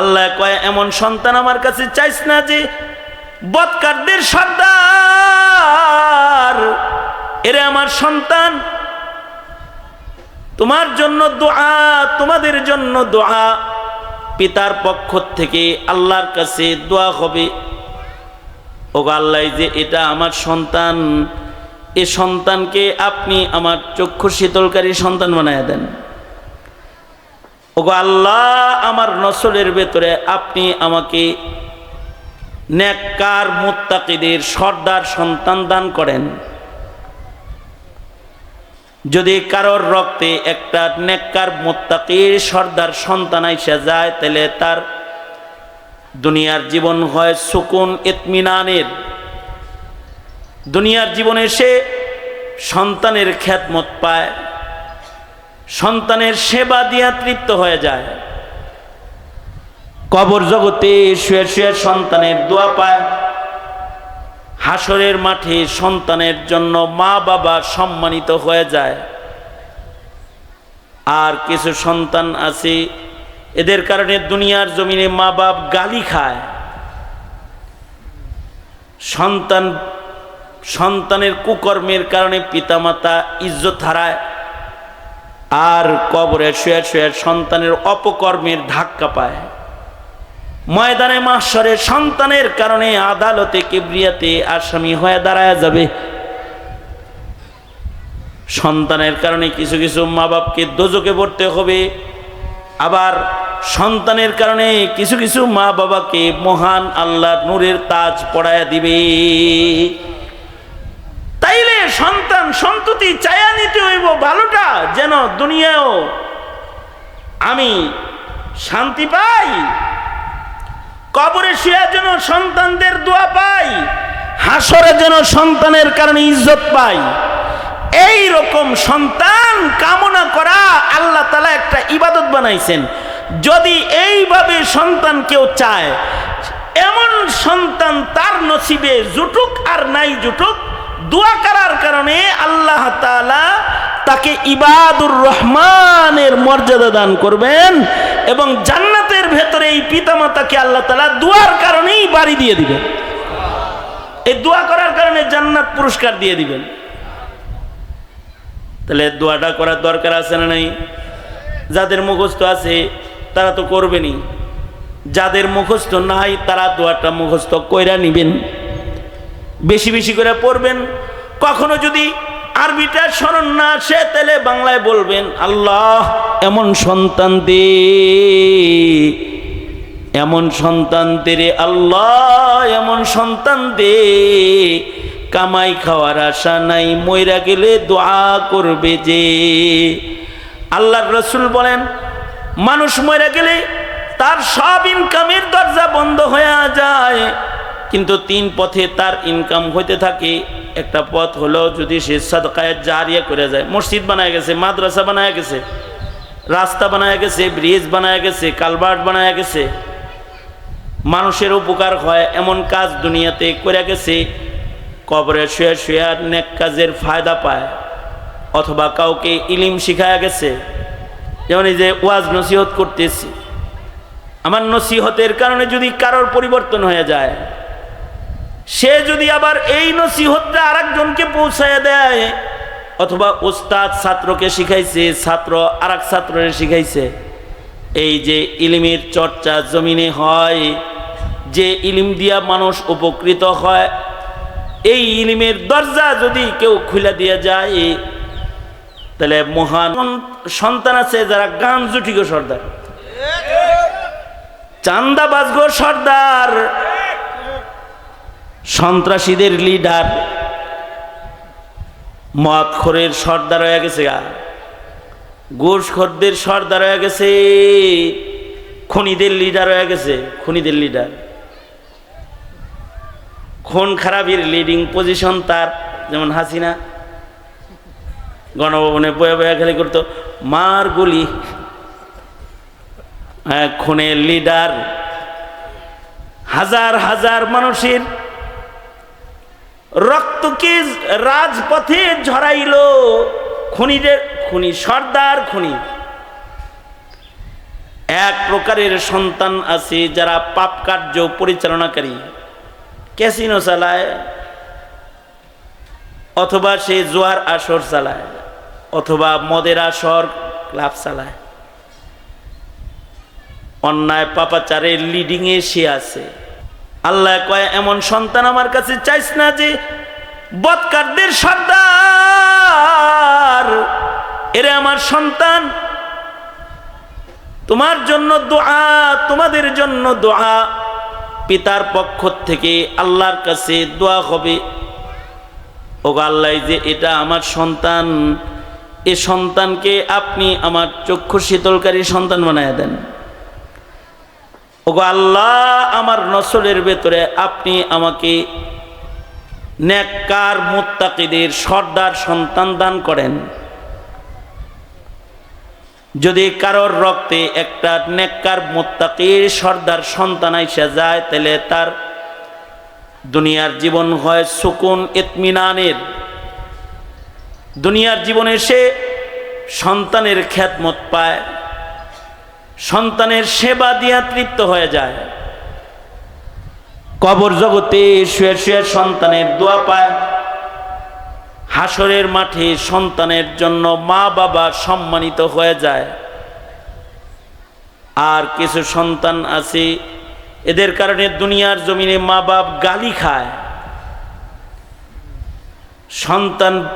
আল্লাহ কয়, এমন সন্তান আমার কাছে চাইস না যে বৎকারদের সর্দার। এরে আমার সন্তান, তোমার জন্য দোয়া, তোমাদের জন্য দোয়া। পিতার পক্ষ থেকে আল্লাহর কাছে দোয়া হবে। ও আল্লাহ, যে এটা আমার সন্তান, এ সন্তানকে আপনি আমার চক্ষু শীতলকারী সন্তান বানায় দেন। ওগো আল্লাহ, আমার নসলের ভেতরে আপনি আমাকে নেককার মুত্তাকিদের সর্দার সন্তান দান করেন। যদি কারোর রক্তে একটা নেককার মোত্তাকির সর্দার সন্তান আইসা যায়, তাহলে তার দুনিয়ার জীবন হয় সুকুন ইতমিনানের। দুনিয়ার জীবনে সে সন্তানের খ্যাতমত পায়। সন্তানের সেবা দিয়া তৃপ্ত হয়ে যায়। কবর জগতে শুয়ে শুয়ে সন্তানের দোয়া পায়। হাসরের মাঠে সন্তানের জন্য মা বাবা সম্মানিত হয়ে যায়। আর কিছু সন্তান আছে, এদের কারণে দুনিয়ার জমিনে মা বাপ গালি খায়। সন্তান, সন্তানের কুকর্মের কারণে পিতামাতা ইজ্জত হারায়। আর কবরে শুয়ে শুয়ে সন্তানের অপকর্মের ধাক্কা পায়। ময়দানে মাসরে সন্তানের কারণে আদালতে কিবরিয়াতে আসামি হয়ে দাঁড়ায় যাবে। সন্তানের কারণে কিছু কিছু মা বাপকে দোজকে পড়তে হবে। আবার সন্তানের কারণে কিছু কিছু মা বাবাকে মহান আল্লাহ নূরের তাজ পড়ায় দিবে। তাইলে সন্তান সন্ততি চায়া যেন দুনিয়াও আমি শান্তি পাই, কবরে শুয়ে যেন সন্তানদের দোয়া পাই, হাসরে যেন সন্তানের কারণে ইজ্জত পাই। এই রকম সন্তান কামনা করা আল্লাহ তালা একটা ইবাদত বানাইছেন। যদি এইভাবে সন্তান কেউ চায়, এমন সন্তান তার নসিবে জুটুক আর নাই জুটুক, দোয়া করার কারণে আল্লাহ তালা তাকে ইবাদুর রহমানের মর্যাদা দান করবেন এবং জান্নাতের ভেতরে এই পিতামাতাকে আল্লাহ তালা দোয়ার কারণেই বাড়ি দিয়ে দিবেন। এই দোয়া করার কারণে জান্নাত পুরস্কার দিয়ে দিবেন। তাহলে দোয়াটা করার দরকার আছে না নাই? যাদের মুখস্থ আছে, তারা তো করবেনই। যাদের মুখস্থ নাই, তারা দোয়াটা মুখস্থ কইরা নিবেন। বেশি বেশি করে পড়বেন। কখনো যদি আরবিটা স্মরণ না আসে তাহলে বাংলায় বলবেন, আল্লাহ, এমন সন্তান দে। এমন সন্তান দে রে আল্লাহ, এমন সন্তান দে। কামাই খাওয়ার আশা নাই ময়রা গেলে দোয়া করবে যে। আল্লাহর রসুল বলেন, মানুষ মরে গেলে তার সব ইনকামের দরজা বন্ধ হয়ে যায়, কিন্তু তিন পথে তার ইনকাম হইতে থাকে। একটা পথ হলো যদি সে সদকায় জারিয়া করে যায়। মসজিদ বানায় গেছে, মাদ্রাসা বানায় গেছে, রাস্তা বানায় গেছে ব্রিজ বানায় গেছে কালভার্ট বানায় গেছে। মানুষের উপকার হয় এমন কাজ দুনিয়াতে করে গেছে, কবরে শুয়ে শুয়ে নেক কাজের ফায়দা পায়। অথবা কাউকে ইলিম শিখায়া গেছে। যেমন এই যে ওয়াজ নসিহত করতেছি। আমার নসিহতের কারণে যদি কারোর পরিবর্তন হয়ে যায় সে যদি আবার এই নসিহতটা আরেকজনকে পৌঁছায় দেয়, অথবা ওস্তাদ ছাত্রকে শিখাইছে, ছাত্র আর এক ছাত্রকে শিখাইছে, এই যে ইলিমের চর্চা জমিনে হয়, যে ইলিম দিয়া মানুষ উপকৃত হয়, এই ইলিমের দরজা যদি কেউ খুলে দিয়ে যায়, তাহলে মহান সন্তান আছে যারা গান জুটি গো সর্দার। চান্দা বাজগো সর্দার। সন্ত্রাসীদের লিডার মদখোরের সর্দার হয়ে গেছে গা। ঘোষখোরদের সর্দার হয়ে গেছে খনিদের লিডার হয়ে গেছে খনিদের লিডার খুন খারাপের লিডিং পজিশন তার যেমন হাসিনা। গণভবনে বয়ে বয়ে খেলে করতো মার গুলি। হ্যাঁ, খুনের লিডার হাজার হাজার মানুষের রক্তকে রাজপথে ঝরাইল? খুনিদের খুনি সর্দার খুনি। এক প্রকারের সন্তান আছে যারা পাপ কার্য পরিচালনাকারী। ক্যাসিনো চালায়, অথবা সে জোয়ার আসর চালায়, অথবা মদের আসর ক্লাব চালায়। অন্যায় পাপাচারের লিডিংয়ে সে আছে। আল্লাহ কয়, এমন সন্তান আমার কাছে চাইস না যে বৎকারদের সর্দার। এরে আমার সন্তান, তোমার জন্য দোয়া, তোমাদের জন্য দোয়া। পিতার পক্ষ থেকে আল্লাহর কাছে দোয়া হবে। ও আল্লাহ, যে এটা আমার সন্তান, এ সন্তানকে আপনি আমার চক্ষু শীতলকারী সন্তান বানায় দেন। ওগো আল্লাহ, আমার নসলের ভেতরে আপনি আমাকে নেককার মুত্তাকিদের সর্দার সন্তান দান করেন। যদি কারোর রক্তে একটা নেককার মুত্তাকির সর্দার সন্তান আইসা যায়, তাহলে তার দুনিয়ার জীবন হয় সুকুন ইতমিনানের। দুনিয়ার জীবনে সে সন্তানের খ্যাতমত পায়। সন্তানের সেবা দিয়া তৃপ্ত হয়ে যায়। কবর জগতে শুয়ে শুয়ে সন্তানের দোয়া পায়। হাসরের মাঠে সন্তানের জন্য মা বাবা সম্মানিত হয়ে যায়। আর কিছু সন্তান আছে, এদের কারণে দুনিয়ার জমিনে মা বাপ গালি খায়। সন্তান,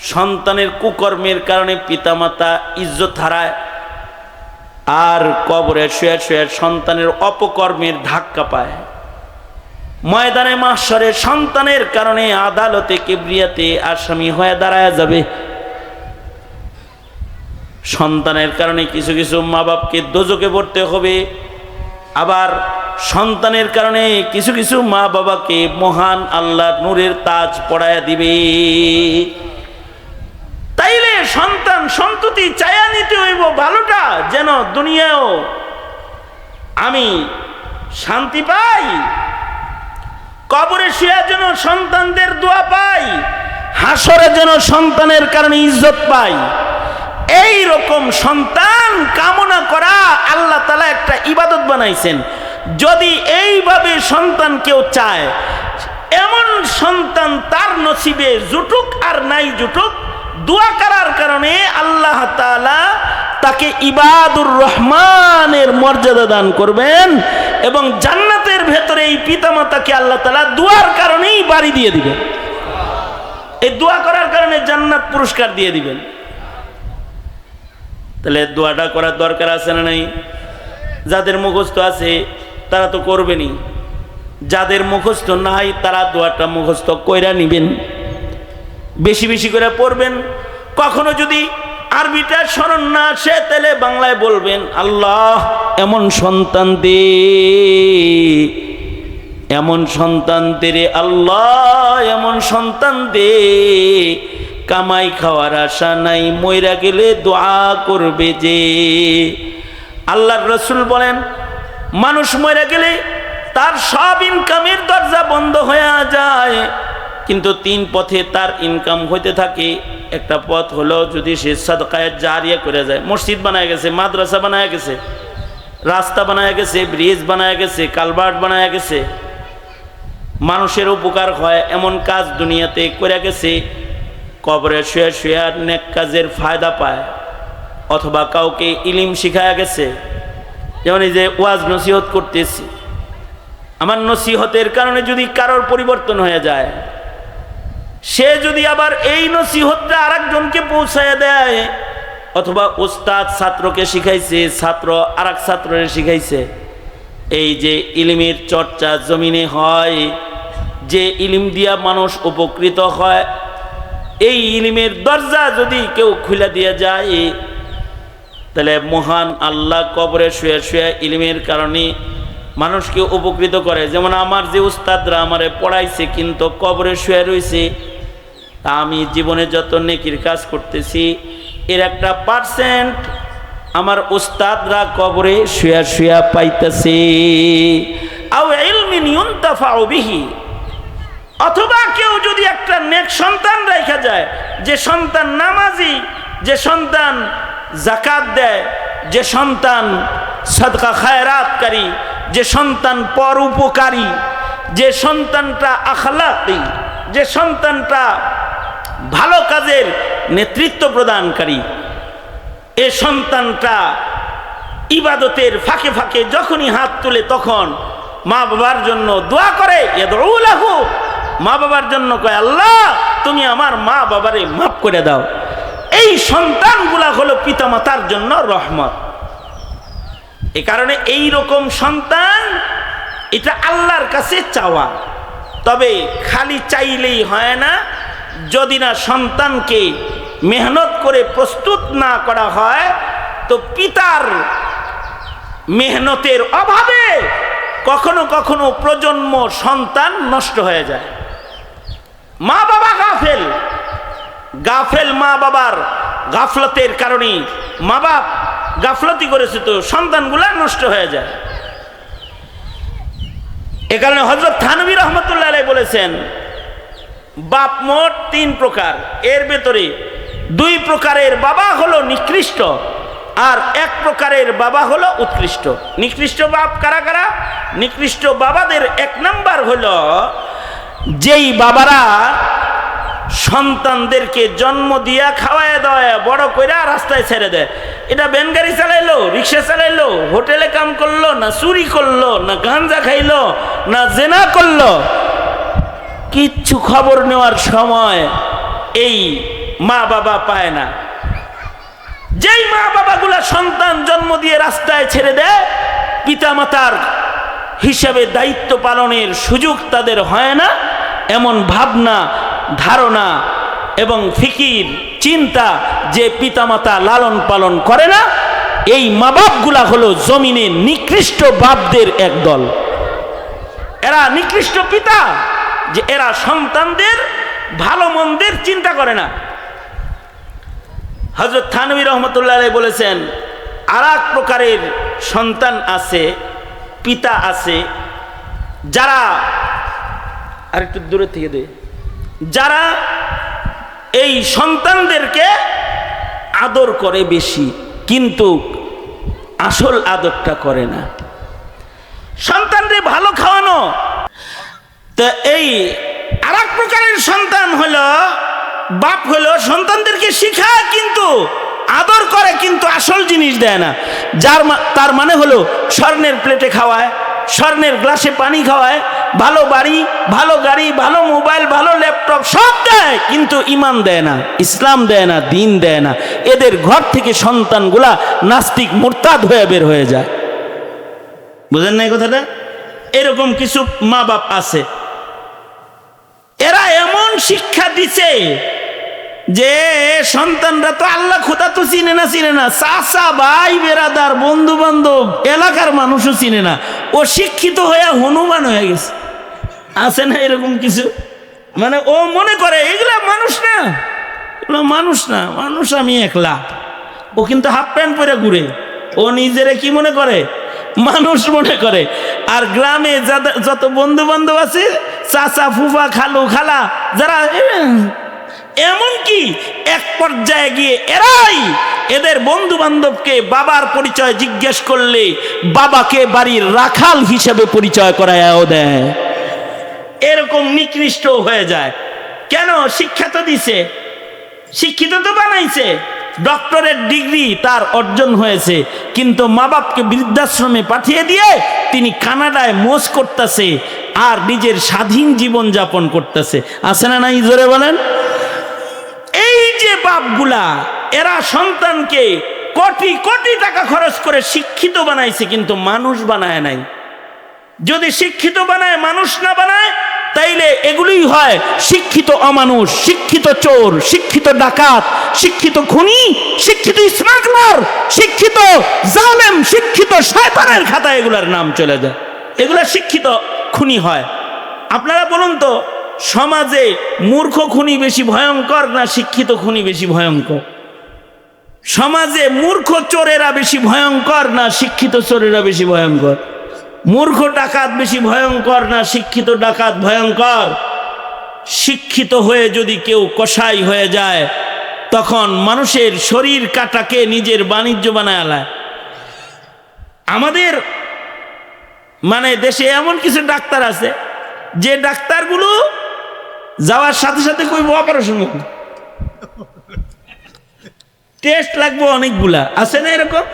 সন্তানের কুকর্মের কারণে পিতামাতা ইজ্জত হারায়। আর কবরে শুয়ে শুয়ে সন্তানের অপকর্মের ধাক্কা পায়। ময়দানে মাসরের সন্তানের কারণে আদালতে কিবরিয়াতে আসামি হয়ে দাঁড়ায় যাবে। সন্তানের কারণে কিছু কিছু মা বাপকে দোজকে পড়তে হবে। আবার সন্তানের কারণে কিছু কিছু মা বাবাকে মহান আল্লাহ নূরের তাজ পড়ায় দিবে। সন্ততি চায়া নিতে হইব, ভালোটা যেন দুনিয়াও আমি শান্তি পাই। কবরে শুয়ে যেন সন্তানদের দোয়া পাই, হাসরে যেন সন্তানের কারণে ইজ্জত পাই। এই রকম সন্তান কামনা করা আল্লাহ তালা একটা ইবাদত বানাইছেন। যদি এইভাবে সন্তান কেউ চায়, এমন সন্তান তার নসিবে জুটুক আর নাই জুটুক দোয়া করার কারণে আল্লাহ তাকে ইবাদুর রহমানের মর্যাদা দান করবেন এবং জান্নাতের ভেতরে এই পিতামাতাকে আল্লাহ তালা দোয়ার কারণেই বাড়ি দিয়ে দিবেন। এই দোয়া করার কারণে জান্নাত পুরস্কার দিয়ে দিবেন। তাহলে দোয়াটা করার দরকার আছে না নাই? যাদের মুখস্থ আছে, তারা তো করবেনই। যাদের মুখস্থ নাই, তারা দোয়াটা মুখস্থ কইরা নিবেন। বেশি বেশি করে পড়বেন। কখনো যদি আরবিটা স্মরণ না আসে, তাহলে বাংলায় বলবেন, আল্লাহ, এমন সন্তান দে। এমন সন্তান দে রে আল্লাহ, এমন সন্তান দে। কামাই খাওয়ার আশা নাই ময়রা গেলে দোয়া করবে যে। আল্লাহর রসুল বলেন, মানুষ মরে গেলে তার সব ইনকামের দরজা বন্ধ হয়ে যায়। কিন্তু তিন পথে তার ইনকাম হইতে থাকে। একটা পথ হলো যদি সে সদকায় জারিয়া করে যায়। মসজিদ বানায় গেছে, মাদ্রাসা বানায় গেছে, রাস্তা বানায় গেছে ব্রিজ বানায় গেছে কালভার্ট বানায় গেছে। মানুষের উপকার হয়, এমন কাজ দুনিয়াতে করে গেছে, কবরে শুয়ে শুয়ে নেক কাজের ফায়দা পায়। অথবা কাউকে ইলিম শিখায়া গেছে। যেমন এই যে ওয়াজ নসিহত করতেছি। আমার নসিহতের কারণে যদি কারোর পরিবর্তন হয়ে যায় সে যদি আবার এই নসিহতটা আরেকজনকে পৌঁছায় দেয়, অথবা ওস্তাদ ছাত্রকে শিখাইছে, ছাত্র আর এক ছাত্রকে শিখাইছে, এই যে ইলিমের চর্চা জমিনে হয়, যে ইলিম দিয়া মানুষ উপকৃত হয়, এই ইলিমের দরজা যদি কেউ খুলে দিয়ে যায়, তাহলে মহান আল্লাহ কবরে শুয়ে শুয়ে ইলিমের কারণে মানুষকে উপকৃত করে। যেমন আমার যে উস্তাদরা আমারে পড়াইছে, কিন্তু কবরে শুয়ে রয়েছে আমি জীবনে যত নেকির কাজ করতেছি, এর একটা পার্সেন্ট আমার উস্তাদরা কবরে শুয়া শুয়া পাইতেছে। অথবা কেউ যদি একটা নেক সন্তান রেখে যায়, যে সন্তান নামাজি, যে সন্তান জাকাত দেয়, যে সন্তান সদকা খায়রাতকারী, যে সন্তান পর উপকারী যে সন্তানটা আখলাকি, যে সন্তানটা ভালো কাজের নেতৃত্ব প্রদানকারী। এ সন্তানটা ইবাদতের ফাঁকে ফাঁকে যখনই হাত তুলে তখন মা বাবার জন্য দোয়া করে মা বাবার জন্য কয়, আল্লাহ, তুমি আমার মা বাবারে মাফ করে দাও। এই সন্তানগুলা হলো পিতামাতার জন্য রহমত। এ কারণে এই রকম সন্তান, এটা আল্লাহর কাছে চাওয়া। তবে খালি চাইলেই হয় না যদি না সন্তানকে মেহনত করে প্রস্তুত না করা হয়, তো পিতার মেহনতের অভাবে কখনো কখনো প্রজন্ম সন্তান নষ্ট হয়ে যায়। মা বাবা গাফেল। গাফেল মা বাবার গাফলতের কারণে মা বাপ গাফলতি করেছে তো সন্তানগুলা নষ্ট হয়ে যায়। এ কারণে হজরত থানবী রহমতুল্লাহ বলেছেন বাপ মোট তিন প্রকার। এর ভেতরে দুই প্রকারের বাবা হলো নিকৃষ্ট আর এক প্রকারের বাবা হলো উৎকৃষ্ট। নিকৃষ্ট বাপ কারা কারা? নিকৃষ্ট বাবাদের এক নাম্বার হলো যেই বাবারা সন্তানদেরকে জন্ম দিয়া খাওয়ায় দেওয়ায় বড় কইরা রাস্তায় ছেড়ে দেয়। এটা ভ্যান গাড়ি চালাইলো, রিক্সা চালাইলো, হোটেলে কাম করল, না চুরি করল, না গাঞ্জা খাইলো, না জেনা করল কিচ্ছু খবর নেওয়ার সময় এই মা বাবা পায় না। যেই মা বাবাগুলা সন্তান জন্ম দিয়ে রাস্তায় ছেড়ে দেয়, পিতামাতার হিসাবে দায়িত্ব পালনের সুযোগ তাদের হয় না। এমন ভাবনা, ধারণা এবং ফিকির, চিন্তা যে পিতামাতা লালন পালন করে না, এই মা বাপগুলা হলো জমিনে নিকৃষ্ট বাপদের এক দল এরা নিকৃষ্ট পিতা। যে এরা সন্তানদের ভালো মন্দের চিন্তা করে না। হজরত থানবী রহমতুল্লাহ বলেছেন আর প্রকারের সন্তান আছে, পিতা আছে, যারা আর একটু দূরে থেকে দে, যারা এই সন্তানদেরকে আদর করে বেশি, কিন্তু আসল আদরটা করে না। সন্তানদের ভালো খাওয়ানো তো এই আর প্রকারের সন্তান হলো, বাপ হলো সন্তানদেরকে শিখায় কিন্তু, আদর করে কিন্তু আসল জিনিস দেয় না। যার তার মানে হলো স্বর্ণের প্লেটে খাওয়ায়, স্বর্ণের গ্লাসে পানি খাওয়ায়, ভালো বাড়ি, ভালো গাড়ি, ভালো মোবাইল, ভালো ল্যাপটপ সব দেয়, কিন্তু ইমান দেয় না, ইসলাম দেয় না, দিন দেয় না। এদের ঘর থেকে সন্তানগুলা নাস্তিক মোরতাদ হয়ে বের হয়ে যায়। বুঝেন না এই কথাটা? এরকম কিছু মা বাপ আছে এরা এমন শিক্ষা দিছে যে সন্তানরা তো আল্লাহ খোদা তো চিনে না চিনে না। চাচা, ভাই, বেরাদার বন্ধু বান্ধব এলাকার মানুষও চিনে না। ও শিক্ষিত হয়ে হনুমান হয়ে গেছে। আছে না এরকম কিছু? মানে ও মনে করে, এগুলা মানুষ না, এগুলো মানুষ না, মানুষ আমি একলা। ও কিন্তু হাফ প্যান্ট পরে ঘুরে। ও নিজেরে কি মনে করে? মানুষ মনে করে। আর গ্রামে যত বন্ধু বান্ধব আছে চাচা, ফুফা, খালু, খালা, যারা এমনকি এক পর্যায়ে গিয়ে এরাই এদের বন্ধু বান্ধবকে বাবার পরিচয় জিজ্ঞেস করলে বাবাকে বাড়ির রাখাল হিসেবে পরিচয় করায়ও দেয়। এরকম নিকৃষ্ট হয়ে যায়। কেন? শিক্ষা তো দিছে। শিক্ষিত তো বানাইছে। ডক্টরের ডিগ্রি তার অর্জন হয়েছে। কিন্তু মা বাপকে বৃদ্ধাশ্রমে পাঠিয়ে দিয়ে তিনি কানাডায় মোজ করতেছে। আর নিজের স্বাধীন জীবন যাপন করতেছে। আছে না নাই? জোরে বলেন। এই যে বাপগুলা, এরা সন্তানকে কোটি কোটি টাকা খরচ করে শিক্ষিত বানাইছে, কিন্তু মানুষ বানায় নাই। যদি শিক্ষিত বানায়, মানুষ না বানায়, তাইলে এগুলোই হয় শিক্ষিত অমানুষ, শিক্ষিত চোর, শিক্ষিত ডাকাত, শিক্ষিত খুনি, শিক্ষিত স্মাগলার, শিক্ষিত জালেম, শিক্ষিত শয়তানের খাতা এগুলার নাম চলে যায়। এগুলা শিক্ষিত খুনি হয়। আপনারা বলুন তো, সমাজে মূর্খ খুনি বেশি ভয়ঙ্কর না শিক্ষিত খুনি বেশি ভয়ঙ্কর? সমাজে মূর্খ চোরেরা বেশি ভয়ঙ্কর না শিক্ষিত চোরেরা বেশি ভয়ঙ্কর? মূর্খ ডাকাত বেশি ভয়ঙ্কর না শিক্ষিত ডাকাত ভয়ঙ্কর? শিক্ষিত হয়ে যদি কেউ কসাই হয়ে যায়, তখন মানুষের শরীর কাটাকে নিজের বাণিজ্য বানায় আলায়। আমাদের মানে দেশে এমন কিছু ডাক্তার আছে, যে ডাক্তারগুলো যাওয়ার সাথে সাথে কইব অপারেশন টেস্ট লাগবে অনেকগুলা। আছে না এরকম?